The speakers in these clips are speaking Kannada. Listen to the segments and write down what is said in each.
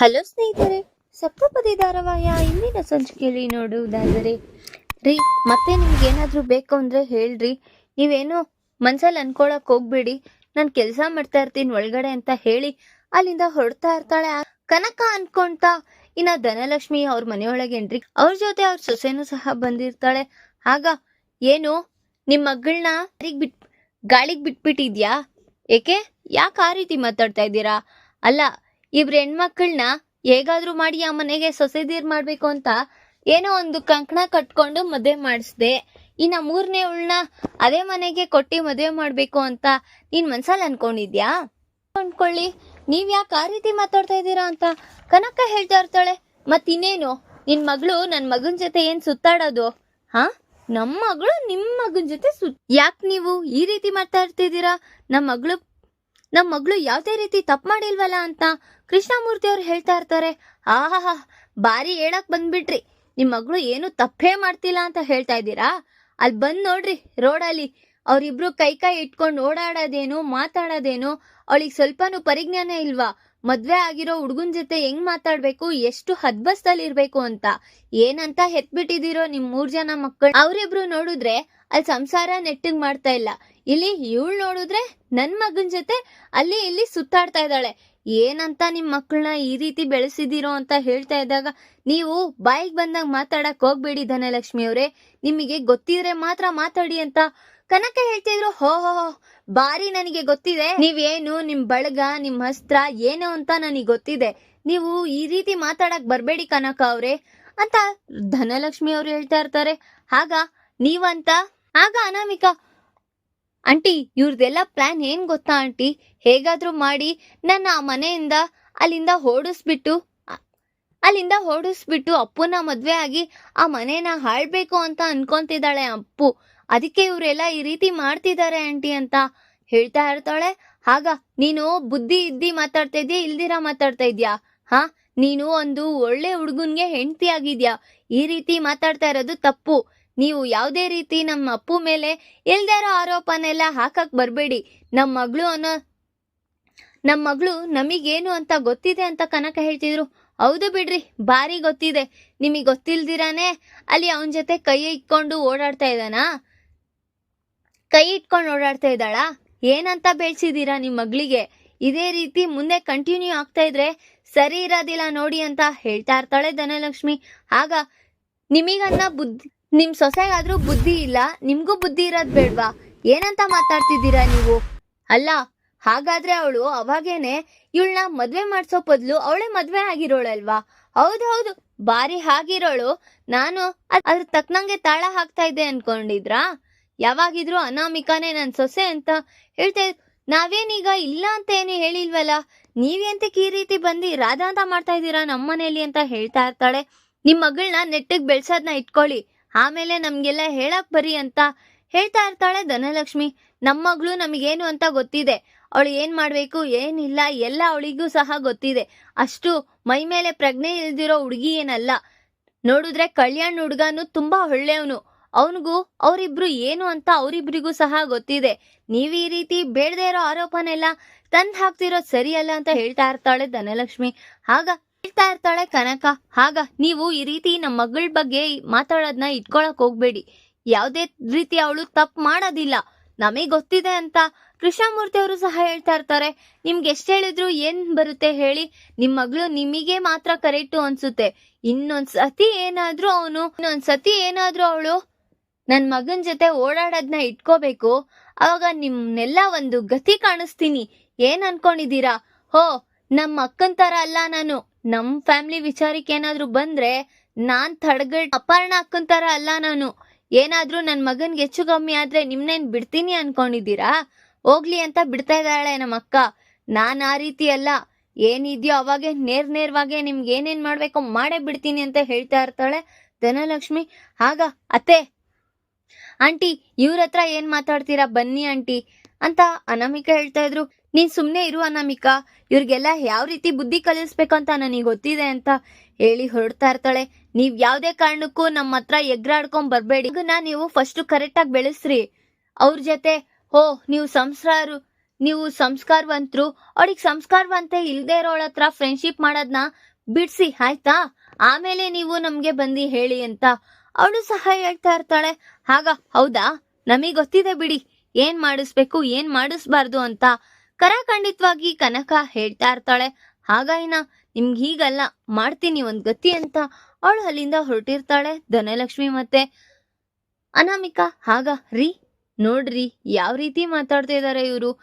ಹಲೋ ಸ್ನೇಹಿತರೆ, ಸಪ್ತಪದಿ ಧಾರಾವಾಹಿಯ ಇಂದಿನ ಸಂಚಿಕೆಯಲ್ಲಿ ನೋಡುವುದಾದರೆ, ರೀ, ಮತ್ತೆ ನಿಮ್ಗೆ ಏನಾದರೂ ಬೇಕು ಅಂದರೆ ಹೇಳ್ರಿ. ನೀವೇನು ಮನ್ಸಲ್ಲಿ ಅನ್ಕೊಳಕ್ ಹೋಗ್ಬೇಡಿ. ನಾನು ಕೆಲಸ ಮಾಡ್ತಾ ಇರ್ತೀನಿ ಒಳಗಡೆ ಅಂತ ಹೇಳಿ ಅಲ್ಲಿಂದ ಹೊರಡ್ತಾ ಇರ್ತಾಳೆ. ಕನಕ ಅನ್ಕೊಂತ ಇನ್ನ ಧನಲಕ್ಷ್ಮಿ ಅವ್ರ ಮನೆಯೊಳಗೆ ಎಂಟ್ರಿ ಅವ್ರ ಜೊತೆ ಅವ್ರ ಸೊಸೆನೂ ಸಹ ಬಂದಿರ್ತಾಳೆ. ಆಗ ಏನು ನಿಮ್ಮ ಮಗಳನ್ನ ಬಿಟ್ ಗಾಳಿಗೆ ಬಿಟ್ಬಿಟ್ಟಿದ್ಯಾ? ಏಕೆ, ಯಾಕೆ ಆ ರೀತಿ ಮಾತಾಡ್ತಾ ಇದ್ದೀರಾ? ಅಲ್ಲ ಇಬ್ರು ಹೆಣ್ಮಕ್ಳನ್ನ ಹೇಗಾದ್ರೂ ಮಾಡಿ ಆ ಮನೆಗೆ ಸೊಸೆದೀರ್ ಮಾಡ್ಬೇಕು ಅಂತ ಏನೋ ಒಂದು ಕಂಕಣ ಕಟ್ಕೊಂಡು ಮದುವೆ ಮಾಡಿಸ್ದೆ. ಇನ್ನ ಮೂರನೇ ಉಳ್ನ ಅದೇ ಮನೆಗೆ ಕೊಟ್ಟು ಮದುವೆ ಮಾಡ್ಬೇಕು ಅಂತ ನೀನ್ ಮನ್ಸಲ್ಲಿ ಅನ್ಕೊಂಡಿದ್ಯಾ? ಅನ್ಕೊಳ್ಳಿ, ನೀವ್ ಯಾಕೆ ಆ ರೀತಿ ಮಾತಾಡ್ತಾ ಇದ್ದೀರಾ ಅಂತ? ಕನಕ ಹೇಳ್ತಾ ಇರ್ತಾಳೆ. ಮತ್ತಿನ್ನೇನು, ನಿನ್ ಮಗಳು ನನ್ ಮಗನ್ ಜೊತೆ ಏನ್ ಸುತ್ತಾಡೋದು? ಹಾ? ನಮ್ಮ ಮಗಳು ನಿಮ್ ಮಗನ್ ಜೊತೆ ಸುತ್ ಯಾಕೆ ನೀವು ಈ ರೀತಿ ಮಾತಾಡ್ತಿದ್ದೀರಾ ನಮ್ಮ ಮಗಳು ನಮ್ಮ ಮಗಳು ಯಾವುದೇ ರೀತಿ ತಪ್ಪು ಮಾಡಿಲ್ವಲ್ಲ ಅಂತ ಕೃಷ್ಣಮೂರ್ತಿ ಅವ್ರು ಹೇಳ್ತಾ ಇರ್ತಾರೆ. ಆಹಾ ಬಾರಿ ಹೇಳಕ್ ಬಂದ್ಬಿಟ್ರಿ. ನಿಮ್ ಮಗಳು ಏನು ತಪ್ಪೇ ಮಾಡ್ತಿಲ್ಲ ಅಂತ ಹೇಳ್ತಾ ಇದ್ದೀರಾ? ಅಲ್ಲಿ ಬಂದ್ ನೋಡ್ರಿ ರೋಡಲ್ಲಿ. ಅವರಿಬ್ರು ಕೈ ಕೈ ಇಟ್ಕೊಂಡು ಓಡಾಡೋದೇನು, ಮಾತಾಡೋದೇನು, ಅವಳಿಗೆ ಸ್ವಲ್ಪನೂ ಪರಿಜ್ಞಾನ ಇಲ್ವಾ? ಮದ್ವೆ ಆಗಿರೋ ಹುಡುಗನ್ ಜೊತೆ ಹೆಂಗ್ ಮಾತಾಡ್ಬೇಕು, ಎಷ್ಟು ಹದ್ಬಸ್ತಲ್ಲಿ ಇರ್ಬೇಕು ಅಂತ. ಏನಂತ ಹೆತ್ಬಿಟ್ಟಿದಿರೋ ನಿಮ್ ಮೂರ್ ಜನ ಮಕ್ಕಳು. ಅವರಿಬ್ರು ನೋಡಿದ್ರೆ ಅಲ್ಲಿ ಸಂಸಾರ ನೆಟ್ಟಿಗ್ ಮಾಡ್ತಾ ಇಲ್ಲ. ಇಲ್ಲಿ ಇವಳು ನೋಡಿದ್ರೆ ನನ್ ಮಗನ್ ಜೊತೆ ಅಲ್ಲಿ ಇಲ್ಲಿ ಸುತ್ತಾಡ್ತಾ ಇದ್ದಾಳೆ. ಏನಂತ ನಿಮ್ ಮಕ್ಕಳನ್ನ ಈ ರೀತಿ ಬೆಳೆಸಿದಿರೋ ಅಂತ ಹೇಳ್ತಾ ಇದ್ದಾಗ ನೀವು ಬಾಯಿಗೆ ಬಂದಾಗ ಮಾತಾಡಕ್ ಹೋಗ್ಬೇಡಿ ಧನಲಕ್ಷ್ಮಿ ಅವರೇ. ನಿಮಗೆ ಗೊತ್ತಿದ್ರೆ ಮಾತ್ರ ಮಾತಾಡಿ ಅಂತ. ಕನಕ ಹೇಳ್ತಿದ್ರು ಹೋ ಹೋ ಹೋ, ಬಾರಿ ನನಗೆ ಗೊತ್ತಿದೆ. ನೀವೇನು ನಿಮ್ ಬಳಗ ನಿಮ್ ಹಸ್ತ್ರ ಏನು ಅಂತ ನನಗೆ ಗೊತ್ತಿದೆ. ನೀವು ಈ ರೀತಿ ಮಾತಾಡಕ್ ಬರ್ಬೇಡಿ ಕನಕ ಅವ್ರೆ. ಅಂತ ಧನಲಕ್ಷ್ಮಿ ಅವ್ರು ಹೇಳ್ತಾ ಇರ್ತಾರೆ. ಆಗ ನೀವಂತ ಆಗ ಅನಾಮಿಕಾ, ಆಂಟಿ, ಇವ್ರದೆಲ್ಲ ಪ್ಲಾನ್ ಏನ್ ಗೊತ್ತಾ ಆಂಟಿ? ಹೇಗಾದ್ರೂ ಮಾಡಿ ನನ್ನ ಆ ಮನೆಯಿಂದ ಅಲ್ಲಿಂದ ಓಡಿಸ್ಬಿಟ್ಟು ಅಲ್ಲಿಂದ ಓಡಿಸ್ಬಿಟ್ಟು ಅಪ್ಪನ ಮದ್ವೆ ಆಗಿ ಆ ಮನೇನ ಹಾಳ್ಬೇಕು ಅಂತ ಅನ್ಕೊಂತಿದ್ದಾಳೆ ಅಪ್ಪು. ಅದಕ್ಕೆ ಇವರೆಲ್ಲ ಈ ರೀತಿ ಮಾಡ್ತಿದ್ದಾರೆ ಆಂಟಿ ಅಂತ ಹೇಳ್ತಾ ಇರ್ತಾಳೆ. ಆಗ, ನೀನು ಬುದ್ಧಿ ಇದ್ದಿ ಮಾತಾಡ್ತಾ ಇದೀಯ ಇಲ್ದಿರ ಮಾತಾಡ್ತಾ ಇದ್ಯಾ ಹಾ, ನೀನು ಒಂದು ಒಳ್ಳೆ ಹುಡುಗನ್ಗೆ ಹೆಂಡತಿ ಆಗಿದ್ಯಾ? ಈ ರೀತಿ ಮಾತಾಡ್ತಾ ಇರೋದು ತಪ್ಪು. ನೀವು ಯಾವುದೇ ರೀತಿ ನಮ್ಮ ಅಪ್ಪು ಮೇಲೆ ಇಲ್ದೇ ಇರೋ ಆರೋಪನೆಲ್ಲ ಹಾಕಕ್ ಬರಬೇಡಿ. ನಮ್ಮ ಮಗಳು ಅನ್ನೋ ನಮ್ಮ ಮಗಳು ನಮಗೇನು ಅಂತ ಗೊತ್ತಿದೆ ಅಂತ ಕನಕ ಹೇಳ್ತಿದ್ರು. ಹೌದು ಬಿಡ್ರಿ ಬಾರಿ ಗೊತ್ತಿದೆ. ನಿಮಗೆ ಗೊತ್ತಿಲ್ದಿರಾನೆ ಅಲ್ಲಿ ಅವನ ಜೊತೆ ಕೈ ಇಟ್ಕೊಂಡು ಓಡಾಡ್ತಾ ಇದ್ದಾನಾ? ಕೈ ಇಟ್ಕೊಂಡು ಓಡಾಡ್ತಾ ಇದ್ದಾಳಾ? ಏನಂತ ಬೆಳೆಸಿದ್ದೀರಾ ನಿಮ್ಮ ಮಗಳಿಗೆ? ಇದೇ ರೀತಿ ಮುಂದೆ ಕಂಟಿನ್ಯೂ ಆಗ್ತಾ ಇದ್ರೆ ಸರಿ ಇರೋದಿಲ್ಲ ನೋಡಿ ಅಂತ ಹೇಳ್ತಾ ಇರ್ತಾಳೆ ಧನಲಕ್ಷ್ಮಿ. ಆಗ ನಿಮಗನ್ನ ಬುದ್ಧಿ ನಿಮ್ ಸೊಸೆಗಾದ್ರೂ ಬುದ್ಧಿ ಇಲ್ಲ, ನಿಮ್ಗೂ ಬುದ್ಧಿ ಇರೋದ್ ಬೇಡ್ವಾ? ಏನಂತ ಮಾತಾಡ್ತಿದ್ದೀರಾ ನೀವು? ಅಲ್ಲ, ಹಾಗಾದ್ರೆ ಅವಳು ಅವಾಗೇನೆ ಇವಳನ್ನ ಮದ್ವೆ ಮಾಡ್ಸೋ ಬದ್ಲು ಅವಳೇ ಮದ್ವೆ ಆಗಿರೋಳಲ್ವಾ? ಹೌದು ಹೌದು ಬಾರಿ ಹಾಗಿರೋಳು. ನಾನು ಅದ್ರ ತಕ್ಕನಂಗೆ ತಾಳ ಹಾಕ್ತಾ ಇದ್ದೆ ಅನ್ಕೊಂಡಿದ್ರಾ? ಯಾವಾಗಿದ್ರು ಅನಾಮಿಕಾನೇ ನನ್ ಸೊಸೆ ಅಂತ ಹೇಳ್ತಾ ನಾವೇನೀಗ ಇಲ್ಲ ಅಂತ ಏನು ಹೇಳಿಲ್ವಲ್ಲ? ನೀವೇಂತ ಈ ರೀತಿ ಬಂದು ರಾಧಾ ಅಂತ ಮಾಡ್ತಾ ಇದ್ದೀರಾ ನಮ್ಮನೇಲಿ ಅಂತ ಹೇಳ್ತಾ ಇರ್ತಾಳೆ. ನಿಮ್ ಮಗಳನ್ನ ನೆಟ್ಟಿಗೆ ಬೆಳ್ಸೋದ್ನ ಇಟ್ಕೊಳ್ಳಿ. ಆಮೇಲೆ ನಮ್ಗೆಲ್ಲ ಹೇಳಕ್ ಬರಿ ಅಂತ ಹೇಳ್ತಾ ಇರ್ತಾಳೆ ಧನಲಕ್ಷ್ಮಿ. ನಮ್ಮ ಮಗಳು ನಮಗೇನು ಅಂತ ಗೊತ್ತಿದೆ. ಅವಳು ಏನ್ ಮಾಡ್ಬೇಕು, ಏನಿಲ್ಲ, ಎಲ್ಲ ಅವಳಿಗೂ ಸಹ ಗೊತ್ತಿದೆ. ಅಷ್ಟು ಮೈ ಮೇಲೆ ಪ್ರಜ್ಞೆ ಇಲ್ದಿರೋ ಹುಡುಗಿ ಏನಲ್ಲ. ನೋಡಿದ್ರೆ ಕಲ್ಯಾಣ್ ಹುಡುಗನು ತುಂಬಾ ಒಳ್ಳೆಯವನು. ಅವನಿಗೂ, ಅವರಿಬ್ರು ಏನು ಅಂತ ಅವರಿಬ್ರಿಗೂ ಸಹ ಗೊತ್ತಿದೆ. ನೀವು ಈ ರೀತಿ ಬೇಡದೇ ಇರೋ ಆರೋಪನೆಲ್ಲ ತಂದ್ ಹಾಕ್ತಿರೋ ಸರಿಯಲ್ಲ ಅಂತ ಹೇಳ್ತಾ ಇರ್ತಾಳೆ ಧನಲಕ್ಷ್ಮಿ. ಆಗ ಹೇಳ್ತಾ ಇರ್ತಾಳೆ ಕನಕ. ಆಗ ನೀವು ಈ ರೀತಿ ನಮ್ಮ ಮಗಳ ಬಗ್ಗೆ ಮಾತಾಡೋದನ್ನ ಇಟ್ಕೊಳಕ್ ಹೋಗ್ಬೇಡಿ. ಯಾವುದೇ ರೀತಿ ಅವಳು ತಪ್ಪು ಮಾಡೋದಿಲ್ಲ. ನಮಗ್ ಗೊತ್ತಿದೆ ಅಂತ ಕೃಷ್ಣಮೂರ್ತಿ ಅವರು ಸಹ ಹೇಳ್ತಾ ಇರ್ತಾರೆ ನಿಮ್ಗೆ ಎಷ್ಟ್ ಹೇಳಿದ್ರು ಏನ್ ಬರುತ್ತೆ ಹೇಳಿ? ನಿಮ್ ಮಗಳು ನಿಮಗೆ ಮಾತ್ರ ಕರೆಕ್ಟು ಅನ್ಸುತ್ತೆ. ಇನ್ನೊಂದ್ ಸತಿ ಏನಾದ್ರೂ ಅವನು, ಇನ್ನೊಂದ್ ಸತಿ ಏನಾದ್ರೂ ಅವಳು ನನ್ ಮಗನ್ ಜೊತೆ ಓಡಾಡೋದ್ನ ಇಟ್ಕೋಬೇಕು. ಅವಾಗ ನಿಮ್ನೆಲ್ಲ ಒಂದು ಗತಿ ಕಾಣಿಸ್ತೀನಿ. ಏನ್ ಅನ್ಕೊಂಡಿದ್ದೀರಾ? ಹೋ ನಮ್ಮ ಅಕ್ಕನ್ ತರ ಅಲ್ಲ ನಾನು. ನಮ್ ಫ್ಯಾಮಿಲಿ ವಿಚಾರಕ್ಕೆ ಏನಾದ್ರೂ ಬಂದ್ರೆ ನಾನ್ ತಡಗಡ್ ಅಪಹರಣ ಹಾಕೊಂತಾರ ಅಲ್ಲ ನಾನು. ಏನಾದ್ರೂ ನನ್ ಮಗನ್ಗೆ ಹೆಚ್ಚು ಕಮ್ಮಿ ಆದ್ರೆ ನಿಮ್ನೇನ್ ಬಿಡ್ತೀನಿ ಅನ್ಕೊಂಡಿದ್ದೀರಾ? ಹೋಗ್ಲಿ ಅಂತ ಬಿಡ್ತಾ ಇದ್ದಾಳೆ ನಮ್ಮ ಅಕ್ಕ. ನಾನ್ ಆ ರೀತಿ ಅಲ್ಲ. ಏನಿದ್ಯೋ ಅವಾಗೆ ನೇರ್ ನೇರವಾಗೆ ನಿಮ್ಗೆ ಏನೇನ್ ಮಾಡ್ಬೇಕೋ ಮಾಡೇ ಬಿಡ್ತೀನಿ ಅಂತ ಹೇಳ್ತಾ ಇರ್ತಾಳೆ ಧನಲಕ್ಷ್ಮಿ. ಆಗ, ಅತ್ತೆ! ಆಂಟಿ, ಇವ್ರ ಹತ್ರ ಏನ್ ಮಾತಾಡ್ತೀರಾ? ಬನ್ನಿ ಆಂಟಿ. ಅಂತ ಅನಾಮಿಕಾ ಹೇಳ್ತಾ ಇದ್ರು. ನೀನ್ ಸುಮ್ನೆ ಇರು ಅನಾಮಿಕಾ. ಇವ್ರಿಗೆಲ್ಲ ಯಾವ ರೀತಿ ಬುದ್ಧಿ ಕಲಿಸ್ಬೇಕಂತ ನನಗೆ ಗೊತ್ತಿದೆ ಅಂತ ಹೇಳಿ ಹೊರಡ್ತಾ ಇರ್ತಾಳೆ. ನೀವ್ ಯಾವ್ದೇ ಕಾರಣಕ್ಕೂ ನಮ್ಮ ಹತ್ರ ಎಗ್ರಾಡ್ಕೊಂಡ್ ಬರ್ಬೇಡಿ. ನೀವು ಫಸ್ಟ್ ಕರೆಕ್ಟ್ ಆಗಿ ಬೆಳೆಸ್ರಿ. ಅವ್ರ ಜೊತೆ, ಹೋ, ನೀವು ಸಂಸ್ಕಾರ. ನೀವು ಸಂಸ್ಕಾರವಂತರು. ಅವ್ರಿಗೆ ಸಂಸ್ಕಾರವಂತೆ ಇಲ್ದೇ ಇರೋಳ ಹತ್ರ ಫ್ರೆಂಡ್ಶಿಪ್ ಮಾಡೋದ್ನ ಬಿಡ್ಸಿ, ಆಯ್ತಾ? ಆಮೇಲೆ ನೀವು ನಮ್ಗೆ ಬಂದು ಹೇಳಿ ಅಂತ. ಅವಳು ಸಹ ಹೇಳ್ತಾ ಇರ್ತಾಳೆ. ಹಾಗ, ಹೌದಾ? ನಮಗ್ ಗೊತ್ತಿದೆ ಬಿಡಿ. ಏನ್ ಮಾಡಿಸ್ಬೇಕು, ಏನ್ ಮಾಡಿಸ್ಬಾರ್ದು ಅಂತ ಕರಾಖಂಡಿತವಾಗಿ ಕನಕ ಹೇಳ್ತಾ ಇರ್ತಾಳೆ. ಹಾಗಾಯ್ನ, ನಿಮ್ಗ್ ಹೀಗಲ್ಲ, ಮಾಡ್ತೀನಿ ಒಂದ್ ಗತಿ ಅಂತ ಅವಳು ಅಲ್ಲಿಂದ ಹೊರಟಿರ್ತಾಳೆ. ಧನಲಕ್ಷ್ಮಿ ಮತ್ತೆ ಅನಾಮಿಕಾ, ಹಾಗ, ರೀ, ನೋಡ್ರಿ, ಯಾವ ರೀತಿ ಮಾತಾಡ್ತಾ ಇದಾರೆ ಇವರು?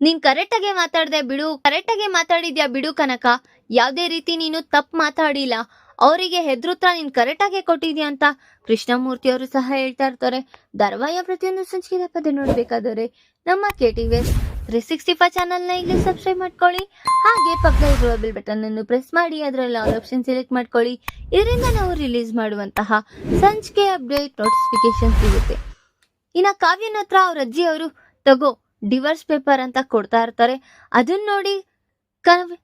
ನೀನ್ ಕರೆಕ್ಟಾಗೆ ಮಾತಾಡ್ದೆ ಬಿಡು, ಕರೆಕ್ಟಾಗೆ ಮಾತಾಡಿದ್ಯಾ ಬಿಡು ಕನಕ. ಯಾವ್ದೇ ರೀತಿ ನೀನು ತಪ್ಪು ಮಾತಾಡಿಲ್ಲ. ಅವರಿಗೆ ಹೆದರುತ್ತಾ ನೀನ್ ಕರೆಕ್ಟಾಗೆ ಕೊಟ್ಟಿದ್ಯಾ ಅಂತ ಕೃಷ್ಣಮೂರ್ತಿ ಅವರು ಸಹ ಹೇಳ್ತಾ ಇರ್ತಾರೆ. ಧಾರಾವಾಹಿಯ ಪ್ರತಿಯೊಂದು ಸಂಚಿಕೆ ಪದ ನೋಡ್ಬೇಕಾದರೆ ನಮ್ಮ K T V three sixty five ಚಾನಲ್ನ ಈಗಲೇ ಸಬ್ಸ್ಕ್ರೈಬ್ ಮಾಡ್ಕೊಳ್ಳಿ. ಹಾಗೆ ಪಕ್ಕದಲ್ಲಿರುವ ಬಿಲ್ ಬಟನ್ ಅನ್ನು ಪ್ರೆಸ್ ಮಾಡಿ, ಅದರಲ್ಲಿ ಆಲ್ ಆಪ್ಷನ್ ಸೆಲೆಕ್ಟ್ ಮಾಡ್ಕೊಳ್ಳಿ. ಇದರಿಂದ ನಾವು ರಿಲೀಸ್ ಮಾಡುವಂತಹ ಸಂಚಿಕೆ ಅಪ್ಡೇಟ್ ನೋಟಿಫಿಕೇಶನ್ ಸಿಗುತ್ತೆ. ಇನ್ನ ಕಾವ್ಯನ ಹತ್ರ ಅವ್ರ ಅಜ್ಜಿ ಅವರು ತಗೋ ಡಿವರ್ಸ್ ಪೇಪರ್ ಅಂತ ಕೊಡ್ತಾ ಇರ್ತಾರೆ. ಅದನ್ನ ನೋಡಿ ಕಾವ್ಯ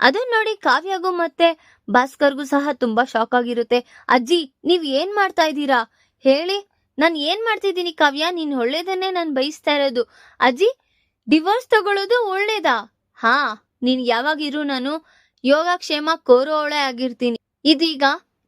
ಅದನ್ನ ನೋಡಿ ಕಾವ್ಯಗೂ ಮತ್ತೆ ಭಾಸ್ಕರ್ಗೂ ಸಹ ತುಂಬಾ ಶಾಕ್ ಆಗಿರುತ್ತೆ. ಅಜ್ಜಿ, ನೀವ್ ಏನ್ ಮಾಡ್ತಾ ಇದ್ದೀರಾ? ಹೇಳಿ. ನಾನು ಏನ್ ಮಾಡ್ತಿದ್ದೀನಿ ಕಾವ್ಯ? ನೀನ್ ಒಳ್ಳೇದನ್ನೇ ನಾನು ಬಯಸ್ತಾ ಇರೋದು. ಅಜ್ಜಿ ಡಿವೋರ್ಸ್ ತಗೊಳ್ಳೋದು ಒಳ್ಳೇದಾ? ಹಾ, ನೀನ್ ಯಾವಾಗಿರು ನಾನು. ಯೋಗಕ್ಷೇಮ ಕೋರೋಳೆ ಆಗಿರ್ತೀನಿ. ಇದೀಗ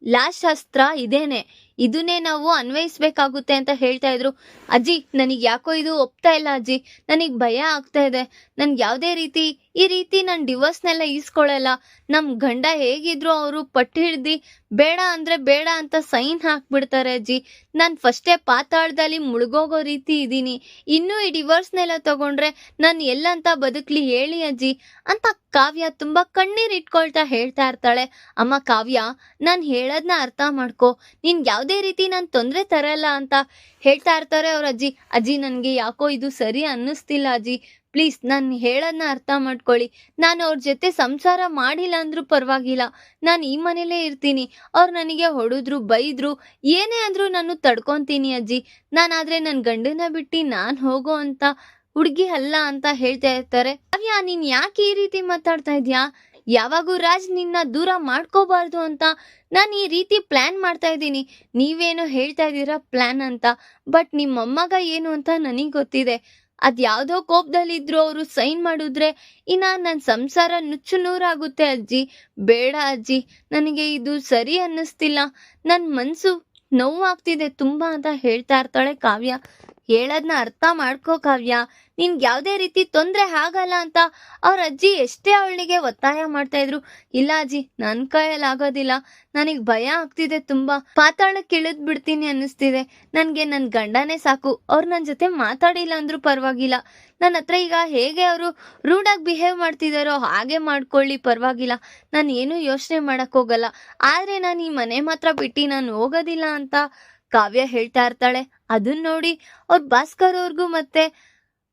ಲಾಸ್ಟ್ ಅಸ್ತ್ರ ಇದೇನೆ. ಇದನ್ನೇ ನಾವು ಅನ್ವಯಿಸ್ಬೇಕಾಗುತ್ತೆ ಅಂತ ಹೇಳ್ತಾ ಇದ್ರು. ಅಜ್ಜಿ, ನನಗೆ ಯಾಕೋ ಇದು ಒಪ್ತಾ ಇಲ್ಲ ಅಜ್ಜಿ. ನನಗೆ ಭಯ ಆಗ್ತಾ ಇದೆ. ನನ್ಗೆ ಯಾವುದೇ ರೀತಿ, ಈ ರೀತಿ ನಾನು ಡಿವೋರ್ಸ್ನೆಲ್ಲ ಈಸ್ಕೊಳ್ಳಲ್ಲ ನಮ್ಮ ಗಂಡ ಹೇಗಿದ್ರು ಅವರು ಪಟ್ಟು ಹಿಡ್ದು, ಬೇಡ ಅಂದ್ರೆ ಬೇಡ ಅಂತ ಸೈನ್ ಹಾಕ್ಬಿಡ್ತಾರೆ ಅಜ್ಜಿ. ನಾನು ಫಸ್ಟೇ ಪಾತಾಳದಲ್ಲಿ ಮುಳುಗೋಗೋ ರೀತಿ ಇದ್ದೀನಿ ಇನ್ನೂ ಈ ಡಿವೋರ್ಸ್ನೆಲ್ಲ ತಗೊಂಡ್ರೆ ನಾನು ಎಲ್ಲಂತ ಬದುಕ್ಲಿ ಹೇಳಿ ಅಜ್ಜಿ. ಅಂತ ಕಾವ್ಯ ತುಂಬಾ ಕಣ್ಣೀರ್ ಇಟ್ಕೊಳ್ತಾ ಹೇಳ್ತಾ ಇರ್ತಾಳೆ. ಅಮ್ಮ, ಕಾವ್ಯ, ನಾನು ಹೇಳೋದನ್ನ ಅರ್ಥ ಮಾಡ್ಕೊ. ನಿನ್ ಯಾವುದೇ ರೀತಿ ನಾನು ತೊಂದರೆ ತರಲ್ಲ ಅಂತ ಹೇಳ್ತಾ ಇರ್ತಾರೆ ಅವ್ರ ಅಜ್ಜಿ. ಅಜ್ಜಿ, ನನಗೆ ಯಾಕೋ ಇದು ಸರಿ ಅನ್ನಿಸ್ತಿಲ್ಲ ಅಜ್ಜಿ. ಪ್ಲೀಸ್, ನಾನು ಹೇಳೋದನ್ನ ಅರ್ಥ ಮಾಡ್ಕೊಳ್ಳಿ. ನಾನು ಅವ್ರ ಜೊತೆ ಸಂಸಾರ ಮಾಡಿಲ್ಲ ಅಂದರೂ ಪರವಾಗಿಲ್ಲ. ನಾನು ಈ ಮನೇಲೇ ಇರ್ತೀನಿ. ಅವ್ರು ನನಗೆ ಹೊಡೆದ್ರು, ಬೈದ್ರು, ಏನೇ ಆದರೂ ನಾನು ತಡ್ಕೊತೀನಿ ಅಜ್ಜಿ. ನಾನಾದ್ರೆ ನನ್ನ ಗಂಡನ ಬಿಟ್ಟು ನಾನು ಹೋಗೋ ಅಂತ ಹುಡುಗಿ ಅಲ್ಲ ಅಂತ ಹೇಳ್ತಾ ಇರ್ತಾರೆ. ಅವ್ಯಾ ನೀನು ಯಾಕೆ ಈ ರೀತಿ ಮಾತಾಡ್ತಾ ಇದ್ಯಾ? ಯಾವಾಗೂ ರಾಜ್ ನಿನ್ನ ದೂರ ಮಾಡ್ಕೋಬಾರ್ದು ಅಂತ ನಾನು ಈ ರೀತಿ ಪ್ಲ್ಯಾನ್ ಮಾಡ್ತಾ ಇದ್ದೀನಿ. ನೀವೇನು ಹೇಳ್ತಾ ಇದ್ದೀರಾ ಪ್ಲ್ಯಾನ್ ಅಂತ ಬಟ್ ನಿಮ್ಮ ಮೊಮ್ಮಗ ಏನು ಅಂತ ನನಗೆ ಗೊತ್ತಿದೆ. ಅದು ಯಾವುದೋ ಕೋಪದಲ್ಲಿದ್ರು ಅವರು ಸೈನ್ ಮಾಡಿದ್ರೆ ಇನ್ನು ನನ್ನ ಸಂಸಾರ ನುಚ್ಚು ನೂರಾಗುತ್ತೆ ಅಜ್ಜಿ. ಬೇಡ ಅಜ್ಜಿ, ನನಗೆ ಇದು ಸರಿ ಅನ್ನಿಸ್ತಿಲ್ಲ. ನನ್ನ ಮನಸ್ಸು ನೋವಾಗ್ತಿದೆ ತುಂಬ ಅಂತ ಹೇಳ್ತಾ ಇರ್ತಾಳೆ ಕಾವ್ಯ. ಹೇಳೋದ್ನ ಅರ್ಥ ಮಾಡ್ಕೋ ಕಾವ್ಯ. ನಿನ್ಗೆ ಯಾವುದೇ ರೀತಿ ತೊಂದರೆ ಆಗಲ್ಲ ಅಂತ ಅವ್ರ ಅಜ್ಜಿ ಎಷ್ಟೇ ಅವಳಿಗೆ ಒತ್ತಾಯ ಮಾಡ್ತಾ ಇದ್ರು. ಇಲ್ಲ ಅಜ್ಜಿ ನನ್ನ ಕೈಯಲ್ಲಿ ಆಗೋದಿಲ್ಲ. ನನಗೆ ಭಯ ಆಗ್ತಿದೆ ತುಂಬಾ. ಪಾತಾಳಕ್ಕೆ ಇಳಿದ್ ಬಿಡ್ತೀನಿ ಅನ್ನಿಸ್ತಿದೆ. ನನಗೆ ನನ್ನ ಗಂಡನೇ ಸಾಕು. ಅವ್ರು ನನ್ನ ಜೊತೆ ಮಾತಾಡಿಲ್ಲ ಅಂದ್ರೂ ಪರವಾಗಿಲ್ಲ. ನನ್ನ ಹತ್ರ ಈಗ ಹೇಗೆ ಅವರು ರೂಡಾಗಿ ಬಿಹೇವ್ ಮಾಡ್ತಿದ್ದಾರೋ ಹಾಗೆ ಮಾಡ್ಕೊಳ್ಳಿ, ಪರವಾಗಿಲ್ಲ. ನಾನು ಏನೂ ಯೋಚನೆ ಮಾಡಕ್ ಹೋಗಲ್ಲ. ಆದ್ರೆ ನಾನು ಈ ಮನೆ ಮಾತ್ರ ಬಿಟ್ಟು ನಾನು ಹೋಗೋದಿಲ್ಲ ಅಂತ ಕಾವ್ಯ ಹೇಳ್ತಾ ಇರ್ತಾಳೆ. ಅದನ್ನ ನೋಡಿ ಅವ್ರ ಭಾಸ್ಕರ್ ಅವ್ರಿಗೂ ಮತ್ತೆ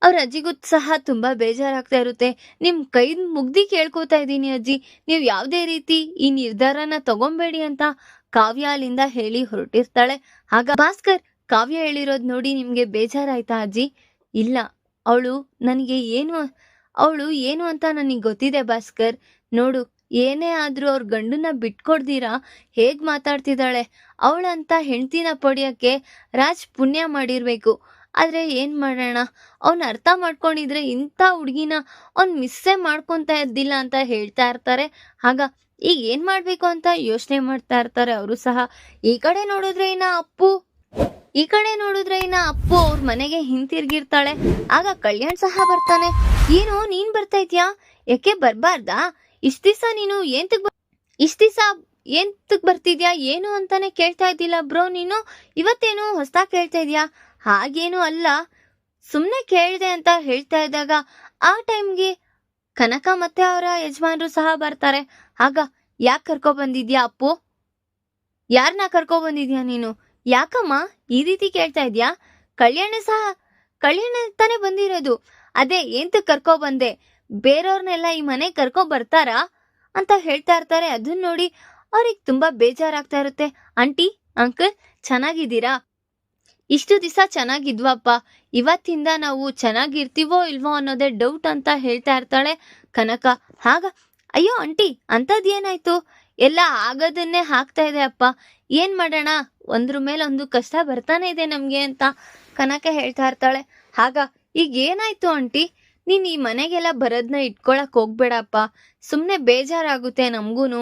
ಅವ್ರ ಅಜ್ಜಿಗೂ ಸಹ ತುಂಬಾ ಬೇಜಾರಾಗ್ತಾ ಇರುತ್ತೆ. ನಿಮ್ ಕೈ ಮುಗ್ದಿ ಕೇಳ್ಕೊತಾ ಇದ್ದೀನಿ ಅಜ್ಜಿ. ನೀವು ಯಾವುದೇ ರೀತಿ ಈ ನಿರ್ಧಾರನ ತಗೊಂಬೇಡಿ ಅಂತ ಕಾವ್ಯ ಅಲ್ಲಿಂದ ಹೇಳಿ ಹೊರಟಿರ್ತಾಳೆ. ಆಗ ಭಾಸ್ಕರ್ ಕಾವ್ಯ ಹೇಳಿರೋದ್ ನೋಡಿ ನಿಮ್ಗೆ ಬೇಜಾರಾಯ್ತಾ ಅಜ್ಜಿ? ಇಲ್ಲ. ಅವಳು ನನಗೆ ಏನು, ಅವಳು ಏನು ಅಂತ ನನಗೆ ಗೊತ್ತಿದೆ ಭಾಸ್ಕರ್. ನೋಡು ಏನೇ ಆದ್ರೂ ಅವ್ರ ಗಂಡನ್ನ ಬಿಟ್ಕೊಡ್ದೀರಾ ಹೇಗ್ ಮಾತಾಡ್ತಿದ್ದಾಳೆ? ಅವಳಂತ ಹೆಂಡ್ತಿನ ಪಡೆಯೋಕ್ಕೆ ರಾಜ್ ಪುಣ್ಯ ಮಾಡಿರಬೇಕು. ಆದ್ರೆ ಏನ್ ಮಾಡೋಣ? ಅವ್ನು ಅರ್ಥ ಮಾಡ್ಕೊಂಡಿದ್ರೆ ಇಂಥ ಹುಡುಗಿನ ಅವ್ನ್ ಮಿಸ್ಸೇ ಮಾಡ್ಕೊಂತ ಇದ್ದಿಲ್ಲ ಅಂತ ಹೇಳ್ತಾ ಇರ್ತಾರೆ. ಆಗ ಈಗ ಏನು ಮಾಡಬೇಕು ಅಂತ ಯೋಚನೆ ಮಾಡ್ತಾ ಇರ್ತಾರೆ ಅವರು ಸಹ. ಈ ಕಡೆ ನೋಡಿದ್ರೆ ಇನ್ನ ಅಪ್ಪು. ಈ ಕಡೆ ನೋಡಿದ್ರೆ ಇನ್ನ ಅಪ್ಪು ಅವ್ರ ಮನೆಗೆ ಹಿಂತಿರ್ಗಿರ್ತಾಳೆ. ಆಗ ಕಲ್ಯಾಣ್ ಸಹ ಬರ್ತಾನೆ. ಏನು ನೀನ್ ಬರ್ತಾ ಯಾಕೆ ಬರ್ಬಾರ್ದಾ? ಇಷ್ಟ ದಿವಸ ನೀನು ಏಂತಕ್ ಇಷ್ಟ ದಿವಸ ಬರ್ತಿದ್ಯಾ? ಏನು ಅಂತಾನೆ ಕೇಳ್ತಾ ಇದ್ದಿಲ್ಲ ಬ್ರೋ ನೀನು. ಇವತ್ತೇನು ಹೊಸ್ದಾಗ್ ಕೇಳ್ತಾ ಇದೀಯಾ? ಹಾಗೇನು ಅಲ್ಲ. ಸುಮ್ಮನೆ ಕೇಳಿದೆ ಅಂತ ಹೇಳ್ತಾ ಇದ್ದಾಗ ಆ ಟೈಮ್ಗೆ ಕನಕ ಮತ್ತೆ ಅವರ ಯಜಮಾನ್ರು ಸಹ ಬರ್ತಾರೆ. ಆಗ ಯಾಕೆ ಕರ್ಕೊ ಬಂದಿದ್ಯಾ ಅಪ್ಪು? ಯಾರನ್ನ ಕರ್ಕೊ ಬಂದಿದ್ಯಾ ನೀನು? ಯಾಕಮ್ಮ ಈ ರೀತಿ ಕೇಳ್ತಾ ಇದ್ಯಾ? ಕಲ್ಯಾಣ ಸಹ ಕಲ್ಯಾಣ ತಾನೇ ಬಂದಿರೋದು. ಅದೇ ಏಂತ ಕರ್ಕೊ ಬಂದೆ? ಬೇರೆಯವ್ರನ್ನೆಲ್ಲ ಈ ಮನೆ ಕರ್ಕೊ ಬರ್ತಾರಾ ಅಂತ ಹೇಳ್ತಾ ಇರ್ತಾರೆ. ಅದನ್ನ ನೋಡಿ ಅವ್ರಿಗೆ ತುಂಬಾ ಬೇಜಾರಾಗ್ತಾ ಇರುತ್ತೆ. ಆಂಟಿ, ಅಂಕಲ್, ಚೆನ್ನಾಗಿದ್ದೀರಾ? ಇಷ್ಟು ದಿವಸ ಚೆನ್ನಾಗಿದ್ವಪ್ಪ. ಇವತ್ತಿಂದ ನಾವು ಚೆನ್ನಾಗಿರ್ತೀವೋ ಇಲ್ವೋ ಅನ್ನೋದೇ ಡೌಟ್ ಅಂತ ಹೇಳ್ತಾ ಇರ್ತಾಳೆ ಕನಕ. ಹಾಗ, ಅಯ್ಯೋ, ಆಂಟಿ ಅಂಥದ್ದೇನಾಯ್ತು ಎಲ್ಲ ಆಗೋದನ್ನೇ ಹಾಕ್ತಾ ಇದೆ ಅಪ್ಪ. ಏನ್ ಮಾಡೋಣ? ಒಂದ್ರ ಮೇಲೆ ಒಂದು ಕಷ್ಟ ಬರ್ತಾನೆ ಇದೆ ನಮ್ಗೆ ಅಂತ ಕನಕ ಹೇಳ್ತಾ ಇರ್ತಾಳೆ. ಆಗ ಈಗ ಏನಾಯ್ತು, ಆಂಟಿ? ನೀನ್ ಈ ಮನೆಗೆಲ್ಲ ಬರೋದ್ನ ಇಟ್ಕೊಳಕ್ ಹೋಗ್ಬೇಡಪ್ಪ. ಸುಮ್ನೆ ಬೇಜಾರಾಗುತ್ತೆ ನಮ್ಗೂನು.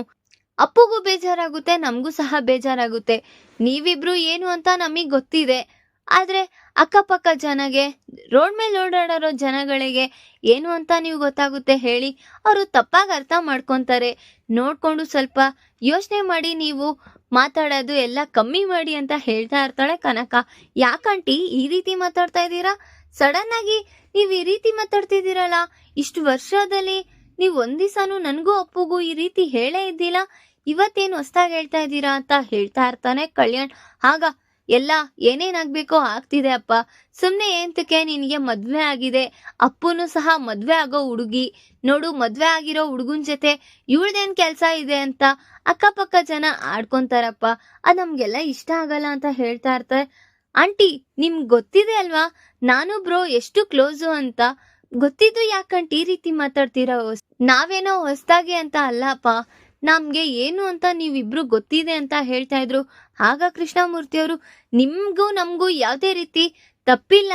ಅಪ್ಪುಗೂ ಬೇಜಾರಾಗುತ್ತೆ, ನಮಗೂ ಸಹ ಬೇಜಾರಾಗುತ್ತೆ. ನೀವಿಬ್ರು ಏನು ಅಂತ ನಮಗ್ ಗೊತ್ತಿದೆ. ಆದ್ರೆ ಅಕ್ಕಪಕ್ಕ ಜನಗೆ, ರೋಡ್ ಮೇಲೆ ಓಡಾಡೋ ಜನಗಳಿಗೆ ಏನು ಅಂತ ನೀವು ಗೊತ್ತಾಗುತ್ತೆ ಹೇಳಿ. ಅವರು ತಪ್ಪಾಗಿ ಅರ್ಥ ಮಾಡ್ಕೊಂತಾರೆ. ನೋಡ್ಕೊಂಡು ಸ್ವಲ್ಪ ಯೋಚನೆ ಮಾಡಿ ನೀವು ಮಾತಾಡೋದು ಎಲ್ಲ ಕಮ್ಮಿ ಮಾಡಿ ಅಂತ ಹೇಳ್ತಾ ಇರ್ತಾಳೆ ಕನಕ. ಯಾಕಂಟಿ ಈ ರೀತಿ ಮಾತಾಡ್ತಾ ಇದ್ದೀರಾ? ಸಡನ್ ಆಗಿ ನೀವು ಈ ರೀತಿ ಮಾತಾಡ್ತಿದ್ದೀರಲ್ಲ? ಇಷ್ಟು ವರ್ಷದಲ್ಲಿ ನೀವು ಒಂದಿಸಾನು ನನಗೂ ಅಪ್ಪುಗೂ ಈ ರೀತಿ ಹೇಳೇ ಇದ್ದಿಲ್ಲ. ಇವತ್ತೇನು ಹೊಸ್ದಾಗಿ ಹೇಳ್ತಾ ಇದ್ದೀರಾ ಅಂತ ಹೇಳ್ತಾ ಇರ್ತಾನೆ ಕಲ್ಯಾಣ್. ಆಗ, ಎಲ್ಲ, ಏನೇನಾಗ್ಬೇಕೋ ಆಗ್ತಿದೆ ಅಪ್ಪ. ಸುಮ್ಮನೆ ಏಂತಕ್ಕೆ ನಿನಗೆ ಮದುವೆ ಆಗಿದೆ. ಅಪ್ಪನೂ ಸಹ ಮದುವೆ ಆಗೋ ಹುಡುಗಿ. ನೋಡು, ಮದುವೆ ಆಗಿರೋ ಹುಡುಗನ್ ಜೊತೆ ಇವಳ್ದೇನ್ ಕೆಲಸ ಇದೆ ಅಂತ ಅಕ್ಕಪಕ್ಕ ಜನ ಆಡ್ಕೊಂತಾರಪ್ಪ. ಅದು ನಮಗೆಲ್ಲ ಇಷ್ಟ ಆಗಲ್ಲ ಅಂತ ಹೇಳ್ತಾ ಇರ್ತಾರೆ. ಆಂಟಿ, ನಿಮ್ಗೆ ಗೊತ್ತಿದೆ ಅಲ್ವಾ? ನಾನು ಬ್ರೋ ಎಷ್ಟು ಕ್ಲೋಸು ಅಂತ ಗೊತ್ತಿದ್ದು ಯಾಕಂಟ್ ಈ ರೀತಿ ಮಾತಾಡ್ತೀರಾ? ನಾವೇನೋ ಹೊಸ್ದಾಗೆ ಅಂತ ಅಲ್ಲಪ್ಪ. ನಮ್ಗೆ ಏನು ಅಂತ ನೀವಿಬ್ರು ಗೊತ್ತಿದೆ ಅಂತ ಹೇಳ್ತಾ ಇದ್ರು. ಆಗ ಕೃಷ್ಣಮೂರ್ತಿಯವರು ನಿಮ್ಗೂ ನಮಗೂ ಯಾವುದೇ ರೀತಿ ತಪ್ಪಿಲ್ಲ,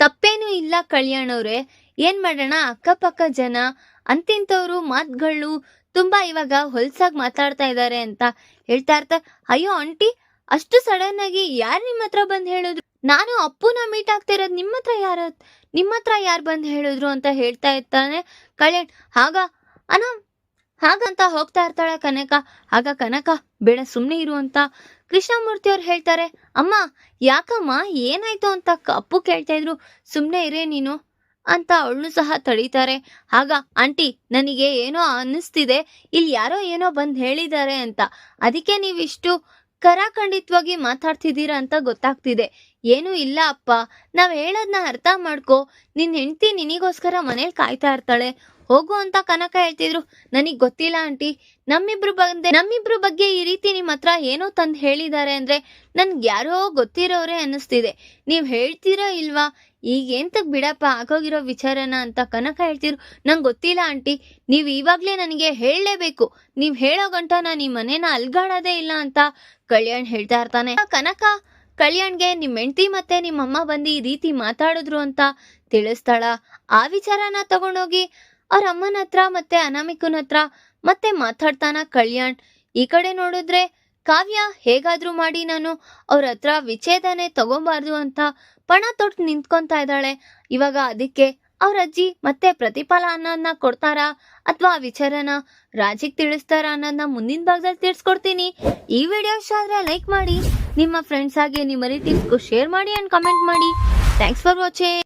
ತಪ್ಪೇನು ಇಲ್ಲ ಕಲ್ಯಾಣವ್ರೆ ಏನ್ ಮಾಡೋಣ? ಅಕ್ಕಪಕ್ಕ ಜನ ಅಂತಿಂತವ್ರು ಮಾತುಗಳು ತುಂಬಾ ಇವಾಗ ಹೊಲ್ಸಾಗಿ ಮಾತಾಡ್ತಾ ಇದ್ದಾರೆ ಅಂತ ಹೇಳ್ತಾ ಇರ್ತಾರೆ ಅಯ್ಯೋ, ಆಂಟಿ, ಅಷ್ಟು ಸಡನ್ ಆಗಿ ಯಾರು ನಿಮ್ಮ ಹತ್ರ ಬಂದ್ ಹೇಳಿದ್ರು? ನಾನು ಅಪ್ಪುನ ಮೀಟ್ ಆಗ್ತಾ ಇರೋದು ನಿಮ್ಮ ಹತ್ರ ಯಾರ ನಿಮ್ಮ ಹತ್ರ ಯಾರು ಬಂದು ಹೇಳಿದ್ರು ಅಂತ ಹೇಳ್ತಾ ಇರ್ತಾನೆ ಕಲ್ಯಾಣ್ ಆಗ, ಅನ, ಹಾಗಂತ ಹೋಗ್ತಾ ಇರ್ತಾಳೆ ಕನಕ. ಆಗ ಕನಕ, ಬೇಡ ಸುಮ್ಮನೆ ಇರು ಅಂತ ಕೃಷ್ಣಮೂರ್ತಿ ಅವ್ರು ಹೇಳ್ತಾರೆ, ಅಮ್ಮ, ಯಾಕಮ್ಮ, ಏನಾಯ್ತು ಅಂತ ಅಪ್ಪು ಕೇಳ್ತಾ ಇದ್ರು ಸುಮ್ಮನೆ ಇರೇ ನೀನು ಅಂತ ಅವಳು ಸಹ ತಡೀತಾರೆ. ಆಗ, ಆಂಟಿ, ನನಗೆ ಏನೋ ಅನ್ನಿಸ್ತಿದೆ, ಇಲ್ಲಿ ಯಾರೋ ಏನೋ ಬಂದು ಹೇಳಿದ್ದಾರೆ ಅಂತ. ಅದಕ್ಕೆ ನೀವಿಷ್ಟು ಕರಾಖಂಡಿತವಾಗಿ ಮಾತಾಡ್ತಿದ್ದೀರಾ ಅಂತ ಗೊತ್ತಾಗ್ತಿದೆ. ಏನೂ ಇಲ್ಲ ಅಪ್ಪ. ನಾವ್ ಹೇಳೋದನ್ನ ಅರ್ಥ ಮಾಡ್ಕೊ. ನಿನ್ ಹೆಂಡತಿ ನಿನಿಗೋಸ್ಕರ ಮನೇಲಿ ಕಾಯ್ತಾ ಇರ್ತಾಳೆ. ಹೋಗು ಅಂತ ಕನಕ ಹೇಳ್ತಿದ್ರು. ನನಗ್ ಗೊತ್ತಿಲ್ಲ ಆಂಟಿ. ನಮ್ಮಿಬ್ರು ಬಂದೆ ನಮ್ಮಿಬ್ರು ಬಗ್ಗೆ ಈ ರೀತಿ ನಿಮ್ಮ ಹತ್ರ ಏನೋ ತಂದು ಹೇಳಿದ್ದಾರೆ ಅಂದ್ರೆ ನನ್ಗೆ ಯಾರೋ ಗೊತ್ತಿರೋರೆ ಅನ್ನಿಸ್ತಿದೆ. ನೀವ್ ಹೇಳ್ತೀರೋ ಇಲ್ವಾ? ಈಗ ಎಂತಕ್ ಬಿಡಪ್ಪ ಆಗೋಗಿರೋ ವಿಚಾರನ ಅಂತ ಕನಕ ಹೇಳ್ತಿದ್ರು. ನಂಗೆ ಗೊತ್ತಿಲ್ಲ ಆಂಟಿ. ನೀವು ಇವಾಗ್ಲೇ ನನಗೆ ಹೇಳಲೇಬೇಕು. ನೀವು ಹೇಳೋ ಗಂಟ ನಾನು ಈ ಮನೇನ ಅಲ್ಗಾಡೋದೇ ಇಲ್ಲ ಅಂತ ಕಲ್ಯಾಣ್ ಹೇಳ್ತಾ ಇರ್ತಾನೆ. ಕನಕ ಕಲ್ಯಾಣ್ಗೆ ನಿಮ್ಮ ಹೆಂಡತಿ ಮತ್ತೆ ನಿಮ್ಮಮ್ಮ ಬಂದು ಈ ರೀತಿ ಮಾತಾಡಿದ್ರು ಅಂತ ತಿಳಿಸ್ತಾಳ. ಆ ವಿಚಾರನ ತಗೊಂಡೋಗಿ ಅವ್ರ ಅಮ್ಮನ ಹತ್ರ ಮತ್ತೆ ಅನಾಮಿಕನ ಹತ್ರ ಮತ್ತೆ ಮಾತಾಡ್ತಾನ ಕಲ್ಯಾಣ್. ಈ ಕಡೆ ನೋಡಿದ್ರೆ ಕಾವ್ಯ ಹೇಗಾದ್ರೂ ಮಾಡಿ ನಾನು ಅವ್ರ ಹತ್ರ ವಿಚ್ಛೇದನೆ ತಗೊಂಬಾರ್ದು ಅಂತ ಪಣ ತೊಟ್ಟು ನಿಂತ್ಕೊಂತಾ ಇದ್ದಾಳೆ. ಇವಾಗ ಅದಕ್ಕೆ ಅವ್ರ ಅಜ್ಜಿ ಮತ್ತೆ ಪ್ರತಿಫಲ ಅನ್ನೋದನ್ನ ಕೊಡ್ತಾರಾ ಅಥವಾ ಆ ವಿಚಾರನ ರಾಜಿಗೆ ತಿಳಿಸ್ತಾರ ಅನ್ನೋದನ್ನ ಮುಂದಿನ ಭಾಗದಲ್ಲಿ ತಿಳಿಸ್ಕೊಡ್ತೀನಿ. ಈ ವಿಡಿಯೋ ಇಷ್ಟ ಆದ್ರೆ ಲೈಕ್ ಮಾಡಿ. ನಿಮ್ಮ ಫ್ರೆಂಡ್ಸ್ ಆಗಿ ನಿಮ್ಮ ರಿಲೇಟಿವ್ಸ್ಗೂ ಶೇರ್ ಮಾಡಿ ಅಂಡ್ ಕಮೆಂಟ್ ಮಾಡಿ. Thanks for watching